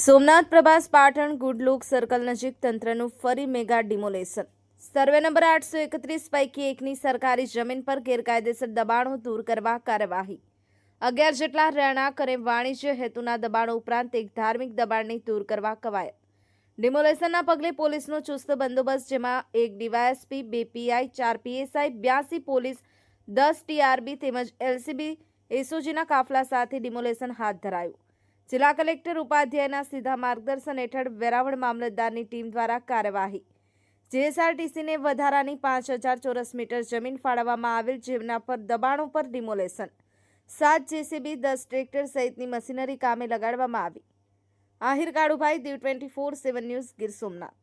Somnath Prabhas Patan good luck circle નજીક તંત્રનું ફરી મેગા ડિમોલેશન. સર્વે નંબર આઠસો એકત્રીસ પૈકી એકની સરકારી જમીન પર ગેરકાયદેસર દબાણો દૂર કરવા કાર્યવાહી. અગિયાર જેટલા રહેણાંક અને વાણિજ્ય હેતુના દબાણો ઉપરાંત એક ધાર્મિક દબાણને દૂર કરવા કવાયત. ડિમોલેશનના પગલે પોલીસનો ચુસ્ત બંદોબસ્ત, જેમાં એક ડીવાયએસપી, બે પીઆઈ, ચાર પીએસઆઈ, બ્યાસી પોલીસ, દસ ટીઆરબી તેમજ એલસીબી, એસઓજીના કાફલા સાથે ડિમોલેશન હાથ ધરાયું. જિલ્લા કલેક્ટર ઉપાધ્યાયના સીધા માર્ગદર્શન હેઠળ વેરાવળ મામલતદારની ટીમ દ્વારા કાર્યવાહી. જીએસઆરટીસીને વધારાની પાંચ હજાર ચોરસ મીટર જમીન ફાળવવામાં આવેલ જેમના પર દબાણો પર ડિમોલેશન. સાત જેસીબી, દસ ટ્રેક્ટર સહિતની મશીનરી કામે લગાડવામાં આવી. Ahir Kalubhai, Diu twenty four seven news Gir Somnath.